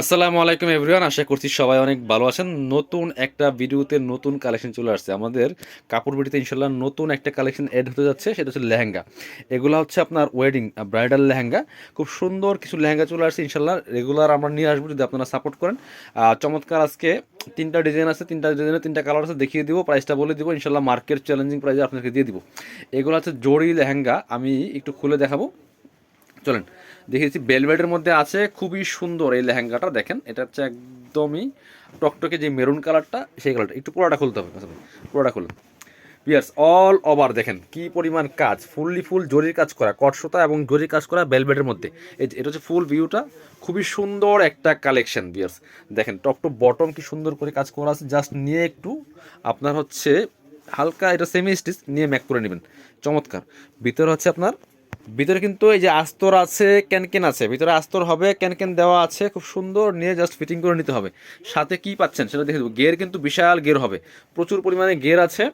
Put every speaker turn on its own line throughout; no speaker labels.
আসসালামু আলাইকুম এভরিওয়ান, আশা করছি সবাই অনেক ভালো আছেন। নতুন একটা ভিডিওতে নতুন কালেকশন চলে আসছে। আমাদের কাপড় বিড়িতে ইনশাল্লাহ নতুন একটা কালেকশন এড হতে যাচ্ছে, সেটা হচ্ছে লেহেঙ্গা। এগুলো হচ্ছে আপনার ওয়েডিং ব্রাইডাল লেহেঙ্গা। খুব সুন্দর কিছু লেহেঙ্গা চলে আসছে ইনশাল্লাহ রেগুলার আমরা নিয়ে আসব যদি আপনারা সাপোর্ট করেন। চমৎকার আজকে তিনটা ডিজাইন আছে, তিনটা ডিজাইনের তিনটা কালার আছে, দেখিয়ে দিব প্রাইসটা বলে দিব ইনশাল্লাহ মার্কেট চ্যালেঞ্জিং প্রাইসে আপনাকে দিয়ে দিব। এগুলো হচ্ছে জড়ি লেহেঙ্গা, আমি একটু খুলে দেখাবো। চলেন, দেখিয়েছি বেলভেটের মধ্যে আছে, খুবই সুন্দর এই লেহেঙ্গাটা, দেখেন, এটা হচ্ছে একদমই টকটকে যে মেরুন কালারটা, সেই কালারটা, একটু পুরোটা খুলতে হবে পুরোটা খুলুন। পিয়ার্স অল ওভার দেখেন, কি পরিমাণ কাজ ফুললি ফুল জরির কাজ করা কটসুতা এবং জরির কাজ করা বেলভেটের মধ্যে। এই এটা হচ্ছে ফুল ভিউটা খুবই সুন্দর একটা কালেকশন বিয়ার্স দেখেন টপ টু বটম কি সুন্দর করে কাজ করা আছে জাস্ট নিয়ে একটু আপনার হচ্ছে হালকা, এটা সেমি স্টিচ নিয়ে ম্যাক করে নেবেন, চমৎকার। ভিতরে হচ্ছে আপনার ভিতরে কিন্তু এই যে আস্তর আছে ক্যানকেন আছে। ভিতরে আস্তর হবে ক্যানকেন দেওয়া আছে, খুব সুন্দর, নিয়ে জাস্ট ফিটিং করে নিতে হবে। সাথে কি পাচ্ছেন সেটা দেখে দেবো। গের কিন্তু বিশাল গের হবে। প্রচুর পরিমাণে গের আছে।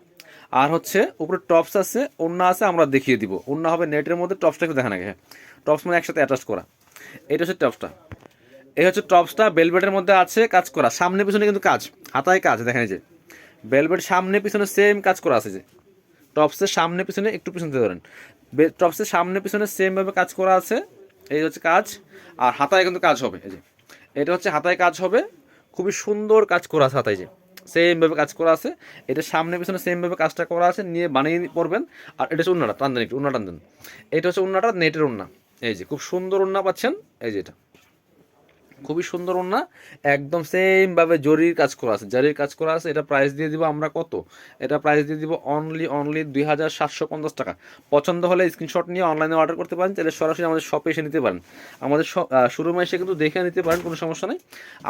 আর হচ্ছে উপরে টপস আছে ওন্না আছে, আমরা দেখিয়ে দিব। ওন্না হবে নেটের মধ্যে, টপসটা একটু দেখা আগে হ্যাঁ। টপস মানে একসাথে অ্যাটাচ করা। এটা হচ্ছে টপসটা। এই হচ্ছে টপসটা, বেলবেটের মধ্যে আছে, কাজ করা। সামনে পিছনে কিন্তু কাজ, হাতায় কাজ, দেখেন যে। বেলবেট সামনে পিছনে সেম কাজ করা আছে যে। টপসের সামনে, পিছনে, একটু পিছনে বে- টপসের সামনে, পিছনে সেমভাবে কাজ করা আছে। এই হচ্ছে কাজ। আর হাতায় কিন্তু কাজ হবে, এই যে। এটা হচ্ছে হাতায় কাজ হবে। খুবই সুন্দর কাজ করা আছে হাতায় যে। সেমভাবে কাজ করা আছে। এটা সামনে, পিছনে সেমভাবে কাজটা করা আছে, নিয়ে বানিয়ে পড়বেন আর এটা হচ্ছে উন্নাটা টান দেন একটু উন্না টান দেন এটা হচ্ছে উন্নাটা, নেটের উন্না। এই যে, খুব সুন্দর উন্না পাচ্ছেন। এই যে এটা। খুবই সুন্দর ওড়না। একদম সেম ভাবে জরির কাজ করা আছে। জরির কাজ করা আছে, এটা প্রাইস দিয়ে দিব আমরা কত? এটা প্রাইস দিয়ে দিব অনলি অনলি দুই হাজার সাতশো পঞ্চাশ টাকা। পছন্দ হলে স্ক্রিনশট নিয়ে অনলাইনে অর্ডার করতে পারেন তাহলে সরাসরি আমাদের শপে এসে নিতে পারেন। আমাদের শোরুমে এসে কিন্তু দেখে নিতে পারেন, কোনো সমস্যা নেই।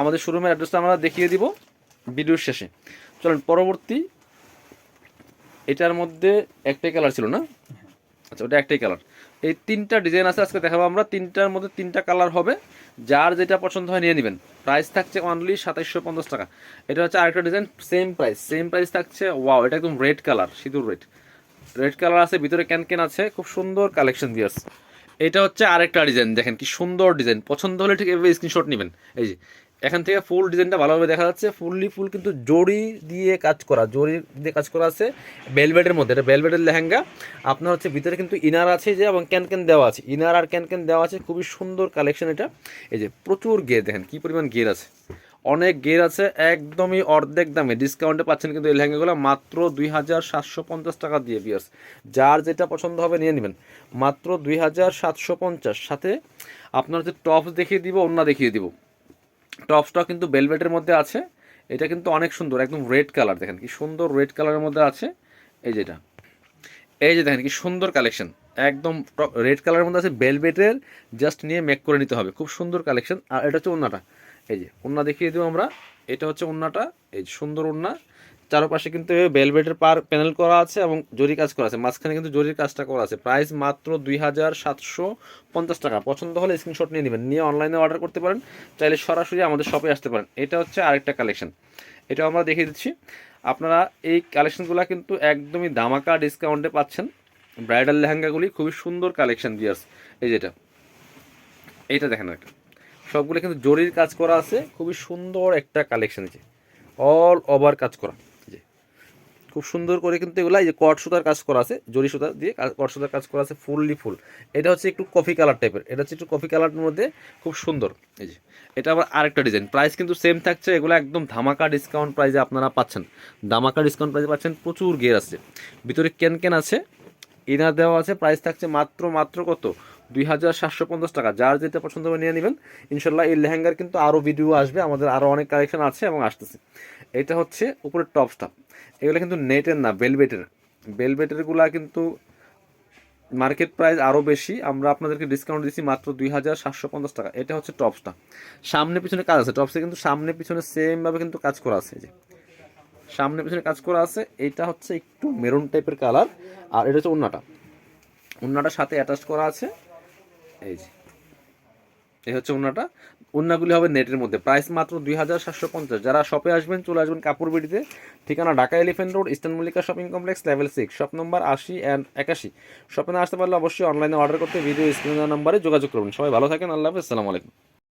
আমাদের শোরুমের অ্যাড্রেসটা আমরা দেখিয়ে দিব ভিডিওর শেষে। চলেন, পরবর্তী, এটার মধ্যে একটাই কালার ছিল না? আচ্ছা ওটা একটাই কালার এই তিনটা ডিজাইন আছে, আজকে দেখাবো আমরা। তিনটার মধ্যে তিনটা কালার হবে। যার যেটা পছন্দ হয় নিয়ে নেবেন। প্রাইস থাকছে অনলি সাতাইশশো পঞ্চাশ টাকা। এটা হচ্ছে আরেকটা design same price same price থাকছে ওয়াও এটা একদম রেড কালার সিঁদুর রেড রেড কালার আছে, ভিতরে ক্যান ক্যান আছে, খুব সুন্দর কালেকশন দিয়ার্স এটা হচ্ছে আরেকটা ডিজাইন দেখেন কি সুন্দর ডিজাইন পছন্দ হলে ঠিক এভাবে স্ক্রিনশট নেবেন। এই যে এখান থেকে ফুল ডিজাইনটা ভালোভাবে দেখা যাচ্ছে। ফুললি ফুল কিন্তু জড়ি দিয়ে কাজ করা, জড়ি দিয়ে কাজ করা আছে বেলভেটের মধ্যে। এটা বেলভেটের লেহেঙ্গা। আপনার হচ্ছে ভিতরে কিন্তু ইনার আছে যে, এবং ক্যান ক্যান দেওয়া আছে। ইনার আর ক্যান ক্যান দেওয়া আছে। খুবই সুন্দর কালেকশন এটা। এই যে, প্রচুর গের দেখেন, কী পরিমাণ গের আছে। অনেক গের আছে, একদমই অর্ধেক দামে। ডিসকাউন্টে পাচ্ছেন কিন্তু এই লেহেঙ্গাগুলো মাত্র দুই হাজার সাতশো পঞ্চাশ টাকা দিয়ে বিয়ার্স যার যেটা পছন্দ হবে নিয়ে নেবেন। মাত্র দুই হাজার সাতশো পঞ্চাশ। সাথে আপনার হচ্ছে টপস দেখিয়ে দিব অন্য দেখিয়ে দিব। টপসটা কিন্তু বেলভেটের মধ্যে আছে। এটা কিন্তু অনেক সুন্দর, একদম রেড কালার দেখেন কি সুন্দর রেড কালারের মধ্যে আছে। এই যেটা। এই যে দেখেন কি সুন্দর কালেকশন একদম রেড কালারের মধ্যে আছে বেলভেটের জাস্ট নিয়ে মেক করে নিতে হবে। খুব সুন্দর কালেকশন আর এটা হচ্ছে ওন্নাটা এই যে ওন্না দেখিয়ে দেবো আমরা। এটা হচ্ছে ওন্নাটা এই সুন্দর ওন্না চারপাশে কিন্তু বেলভেটের পার প্যানেল করা আছে এবং জরি কাজ করা আছে। মাঝখানে কিন্তু জরির কাজটা করা আছে। প্রাইস মাত্র দুই হাজার সাতশো পঞ্চাশ টাকা। পছন্দ হলে স্ক্রিনশট নিয়ে নেবেন। নিয়ে অনলাইনে অর্ডার করতে পারেন। চাইলে সরাসরি আমাদের শপে আসতে পারেন। এটা হচ্ছে আরেকটা কালেকশন এটা আমরা দেখিয়ে দিচ্ছি। আপনারা এই কালেকশনগুলো কিন্তু একদমই দামাকা ডিসকাউন্টে পাচ্ছেন। ব্রাইডাল লেহেঙ্গাগুলি খুবই সুন্দর কালেকশন দিয়ার্স এই যেটা এইটা দেখেন একটা সবগুলো কিন্তু জরির কাজ করা আছে। খুবই সুন্দর একটা কালেকশন আছে অল ওভার কাজ করা। খুব সুন্দর করে কিন্তু এগুলো এই যে কট সুতার কাজ করা আছে, জরি সুতা দিয়ে কট সুতার কাজ করা আছে, ফুললি ফুল। এটা হচ্ছে একটু কফি কালার টাইপের এটা হচ্ছে একটু কফি কালারের মধ্যে খুব সুন্দর। এই যে, এটা আবার আরেকটা ডিজাইন প্রাইস কিন্তু সেম থাকছে, এগুলো একদম ধামাকা ডিসকাউন্ট প্রাইসে আপনারা পাচ্ছেন। ধামাকা ডিসকাউন্ট প্রাইসে পাচ্ছেন, প্রচুর গের আছে। ভিতরে ক্যান ক্যান আছে ইনার দেওয়া আছে প্রাইস থাকছে মাত্র মাত্র কত? দুই হাজার সাতশো পঞ্চাশ টাকা। যার যেটা পছন্দ হবে নিয়ে নেবেন। ইনশাল্লাহ এই লেহেঙ্গার কিন্তু আরও ভিডিও আসবে। আমাদের আরও অনেক কালেকশন আছে এবং আসতেছে। এটা হচ্ছে উপরের টপসটা এগুলো কিন্তু নেটের না বেলবেটের বেলবেটেরগুলা কিন্তু মার্কেট প্রাইস আরও বেশি। আমরা আপনাদেরকে ডিসকাউন্ট দিচ্ছি মাত্র দুই হাজার সাতশো পঞ্চাশ টাকা। এটা হচ্ছে টপসটা সামনে পিছনে কাজ আছে। টপসে কিন্তু সামনে পিছনে সেমভাবে কিন্তু কাজ করা আছে। যে সামনে পিছনে কাজ করা আছে। এটা হচ্ছে একটু মেরুন টাইপের কালার আর এটা হচ্ছে উন্নাটা উন্নাটার সাথে অ্যাটাচ করা আছে। এই যে। এই হচ্ছে উন্নাটা। উন্নাগুলি হবে নেটের মধ্যে। প্রাইস মাত্র দুই হাজার সাতশো পঞ্চাশ। যারা শপে আসবেন, চলে আসবেন কাপড় বিড়িতে। ঠিকানা Dhaka elephant road eastern Mallika shopping complex level six shop number আশি অ্যান্ড একাশি। শপে না আসতে পারলে অবশ্যই অনলাইনে অর্ডার করতে ভিডিও স্ক্রিন নাম্বারে যোগাযোগ করবেন। সবাই ভালো থাকেন। আল্লাহ হাফিজ। আসসালামু আলাইকুম।